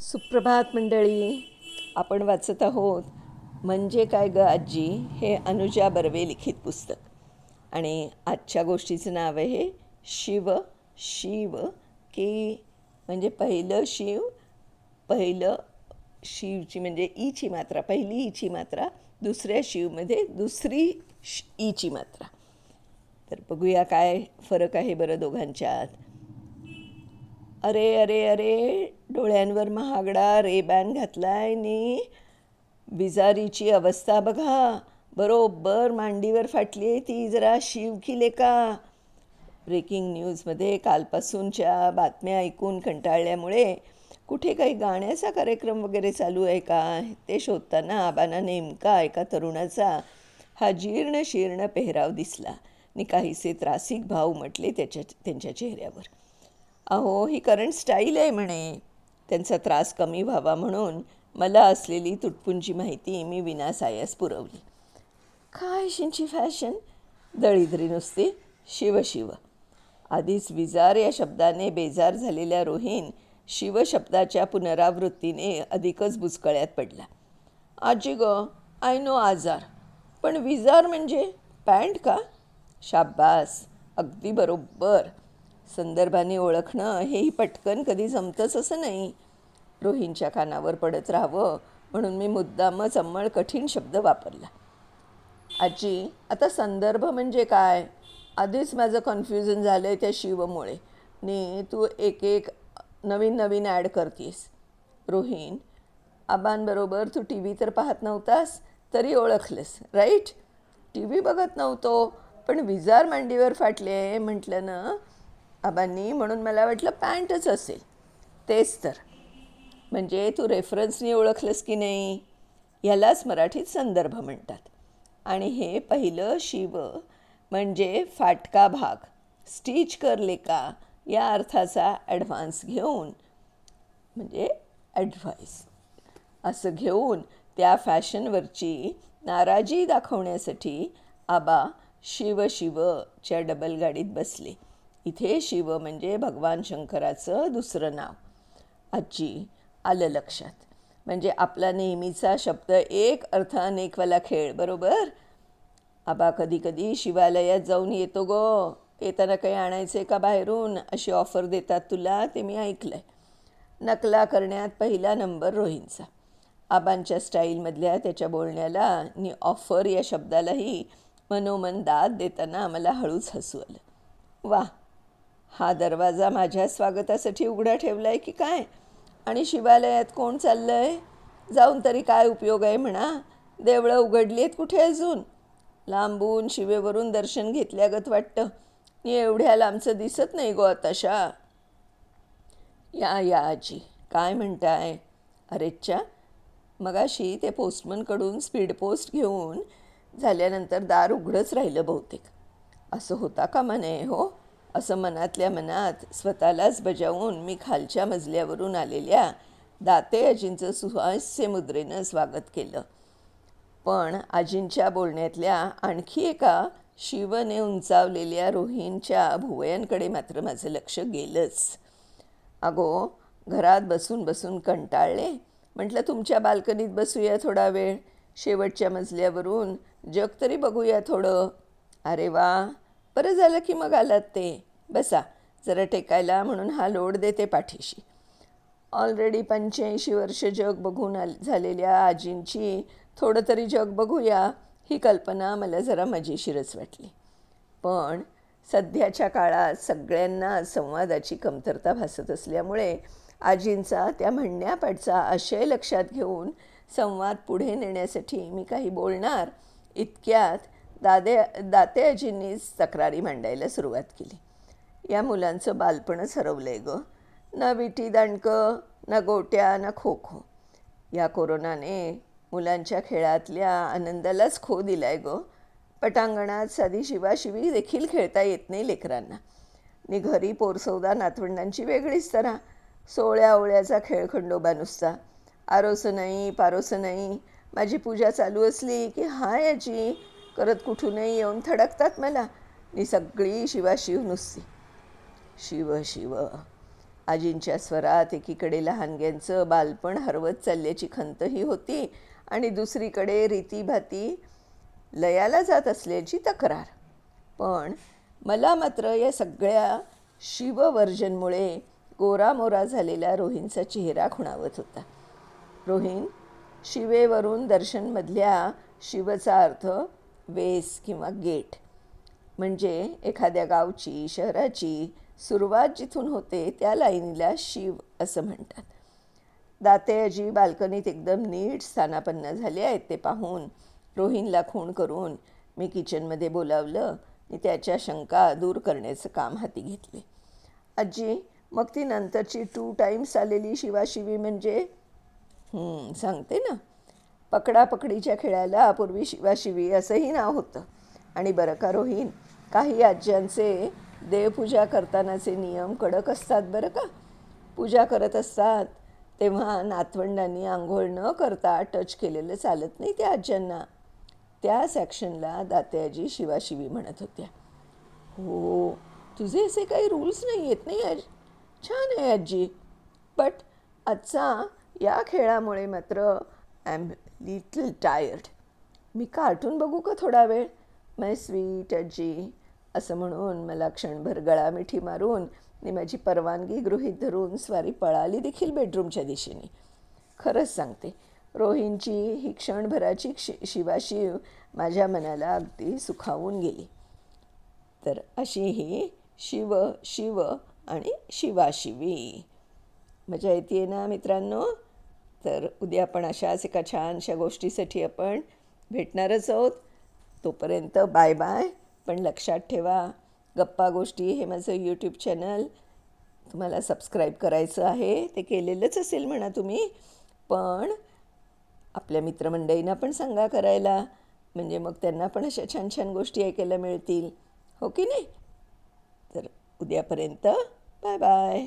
सुप्रभात मंडळी आपण वाचत आहोत म्हणजे काय ग आजी हे अनुजा बर्वे लिखित पुस्तक. आणि आजच्या गोष्टीचं नाव आहे शिव शिव की म्हणजे पहिलं शिव पहिलं शिवची म्हणजे ईची मात्रा पहिली ईची मात्रा दुसऱ्या शिवमध्ये दुसरी श ईची मात्रा. तर बघूया काय फरक आहे बरं दोघांच्यात. अरे अरे अरे डोळ्यांवर महागडा रेबॅन घातलाय नी. विजारीची अवस्था बघा. बरोबर मांडीवर फाटली आहे ती जरा शिव किले का? ब्रेकिंग न्यूजमध्ये कालपासूनच्या बातम्या ऐकून कंटाळल्यामुळे कुठे काही गाण्याचा कार्यक्रम वगैरे चालू आहे का? ते शोधताना आबांना नेमका एका तरुणाचा हा जीर्ण शीर्ण पेहराव दिसला. आणि काहीसे त्रासिक भाव म्हटले त्याच्या त्यांच्या चेहऱ्यावर. अहो ही करंट स्टाईल आहे म्हणे. त्यांचा त्रास कमी व्हावा म्हणून मला असलेली तुटपुंची माहिती मी विनासायास पुरवली. काय शिंची फॅशन? दळीद्री नुसती. शिव शिव. आधीच विजार या शब्दाने बेजार झालेल्या रोहीन शिव शब्दाच्या पुनरावृत्तीने अधिकच बुचकळ्यात पडला. आजी ग आय नो आजार. पण विजार म्हणजे पॅन्ट का? शाब्बास. अगदी बरोबर. संदर्भाने ओळखणं हेही पटकन कधी जमतंच असं नाही. रोहींच्या कानावर पडत राहावं म्हणून मी मुद्दामच अंमळ कठीण शब्द वापरला. आजी आता संदर्भ म्हणजे काय? आधीच माझं कन्फ्युजन झालं आहे त्या शिवमुळे. नी तू एक एक नवीन नवीन ॲड करतीस. रोहिण आबांबरोबर तू टी व्ही तर पाहत नव्हतास तरी ओळखलंस राईट टी व्ही बघत नव्हतो पण विजार मांडीवर फाटले म्हटलं ना? आबांनी म्हणून मला वाटलं पॅन्टच असेल. तेच तर. म्हणजे तू रेफरन्सनी ओळखलंस की नाही? यालाच मराठीत संदर्भ म्हणतात. आणि हे पहिलं शिव म्हणजे फाटका भाग स्टिच कर लेका या अर्थाचा ॲडव्हान्स घेऊन म्हणजे ॲडव्हाइस असं घेऊन त्या फॅशनवरची नाराजी दाखवण्यासाठी आबा शिव शिवच्या डबल गाडीत बसले. इथे शिव म्हणजे भगवान शंकराचं दुसरं नाव. आजी आलं लक्षात. म्हणजे आपला नेहमीचा शब्द एक अर्थ अनेकवाला खेळ बरोबर? आबा कधी कधी शिवालयात जाऊन येतो गो. येताना काही आणायचे का बाहेरून? अशी ऑफर देतात तुला ते मी ऐकलं आहे नकला करण्यात पहिला नंबर रोहींचा आबांच्या स्टाईलमधल्या त्याच्या बोलण्याला आणि ऑफर या शब्दालाही मनोमन दाद देताना मला हळूच हसू आलं. वा हा दरवाजा माझ्या स्वागतासाठी उघडा ठेवला आहे की काय? आणि शिवालयात कोण चाललं आहे जाऊन तरी काय उपयोग आहे म्हणा? देवळं उघडली आहेत कुठे अजून? लांबून शिवेवरून दर्शन घेतल्यागत वाटतं. एवढ्या लांबचं दिसत नाही गो आताशा. या या आजी काय म्हणताय? अरेच्छा मगाशी ते पोस्टमनकडून स्पीड पोस्ट घेऊन झाल्यानंतर दार उघडंच राहिलं बहुतेक. असं होता का म्हणे हो? असं मनातल्या मनात स्वतःलाच बजावून मी खालच्या मजल्यावरून आलेल्या दाते आजींचं सुहास्य मुद्रेनं स्वागत केलं. पण आजींच्या बोलण्यातल्या आणखी एका शिवने उंचावलेल्या रोहींच्या भुवयांकडे मात्र माझं लक्ष गेलंच. अगो घरात बसून बसून कंटाळले. म्हटलं तुमच्या बाल्कनीत बसूया थोडा वेळ. शेवटच्या मजल्यावरून जग तरी बघूया थोडं. अरे वा बरं झालं की मग आलात ते. बसा जरा टेकायला म्हणून हा लोड देते पाठीशी. ऑलरेडी पंच्याऐंशी वर्ष जग बघून आल झालेल्या आजींची थोडं तरी जग बघूया ही कल्पना मला जरा मजेशीरच वाटली. पण सध्याच्या काळात सगळ्यांना संवादाची कमतरता भासत असल्यामुळे आजींचा त्या म्हणण्यापाठचा आशय लक्षात घेऊन संवाद पुढे नेण्यासाठी मी काही बोलणार इतक्यात दादे दातेआजींनीच तक्रारी मांडायला सुरुवात केली. या मुलांचं बालपणच हरवलं आहे गं. ना विटी दांडकं ना गोट्या ना खो खो या कोरोनाने मुलांच्या खेळातल्या आनंदालाच खो दिला आहे गं. पटांगणात साधी शिवाशिवी देखील खेळता येत नाही लेकरांना. नि घरी पोरसौदा नातवंडांची वेगळीच तरा सोळ्या ओळ्याचा खेळ खंडोबा नुसता. आरोसं नाही पारोसं नाही. माझी पूजा चालू असली की हाय याची करत कुठूनही येऊन थडकतात मला. मी सगळी शिवाशिव नुसती. शिव शिव. आजींच्या स्वरात एकीकडे लहानग्यांचं बालपण हरवत चालल्याची खंतही होती आणि दुसरीकडे रीतीभाती लयाला जात असल्याची तक्रार. पण मला मात्र या सगळ्या शिववर्जनमुळे गोरामोरा झालेला रोहिणचा चेहरा खुणावत होता. रोहिण शिवेवरून दर्शनमधल्या शिवचा अर्थ वेस किंवा गेट. म्हणजे एखाद्या गावची शहराची सुरुवात जिथून होते त्या लाईनीला शिव असं म्हणतात. दातेजी बाल्कनीत एकदम नीट स्थानापन्न झाले आहेत ते पाहून रोहिणला खूण करून मी किचनमध्ये बोलावलं. आणि त्याच्या शंका दूर करण्याचं काम हाती घेतले. आजी मग ती नंतरची टू टाईम्स आलेली शिवाशिवी म्हणजे? सांगते ना. पकडापकडीच्या खेळाला पूर्वी शिवाशिवी असंही नाव होतं. आणि बरं का रोहीन काही आज्यांचे देवपूजा करतानाचे नियम कडक असतात बरं का? पूजा करत असतात तेव्हा नातवंडांनी आंघोळ न करता टच केलेलं चालत नाही त्या आज्यांना. त्या सॅक्शनला दात्याजी शिवाशिवी म्हणत होत्या. हो तुझे असे काही रूल्स नाही आहेत नाही आज? छान आहे आजी. बट आजचा या खेळामुळे मात्र आय एम लिटल टायर्ड मी कार्टून बघू का थोडा वेळ? माय स्वीट आजी असं म्हणून मला क्षणभर गळा मिठी मारून मी माझी परवानगी गृहीत धरून स्वारी पळाली देखील बेडरूमच्या दिशेने. खरंच सांगते रोहिणची ही क्षणभराची क्षि शिवाशिव माझ्या मनाला अगदी सुखावून गेली. तर अशी ही शिव शिव आणि शिवाशिवी. मजा येते ना मित्रांनो? तर उद्या आपण अशाच एका छानशा गोष्टीसाठी आपण भेटणारच आहोत. तोपर्यंत बाय बाय. पण लक्षात ठेवा गप्पा गोष्टी हे माझं यूट्यूब चॅनल तुम्हाला सबस्क्राईब करायचं आहे ते केलेलंच असेल म्हणा तुम्ही. पण आपल्या मित्रमंडळींना पण सांगा करायला. म्हणजे मग त्यांना पण अशा छान छान गोष्टी ऐकायला मिळतील. हो की नाही? तर उद्यापर्यंत बाय बाय.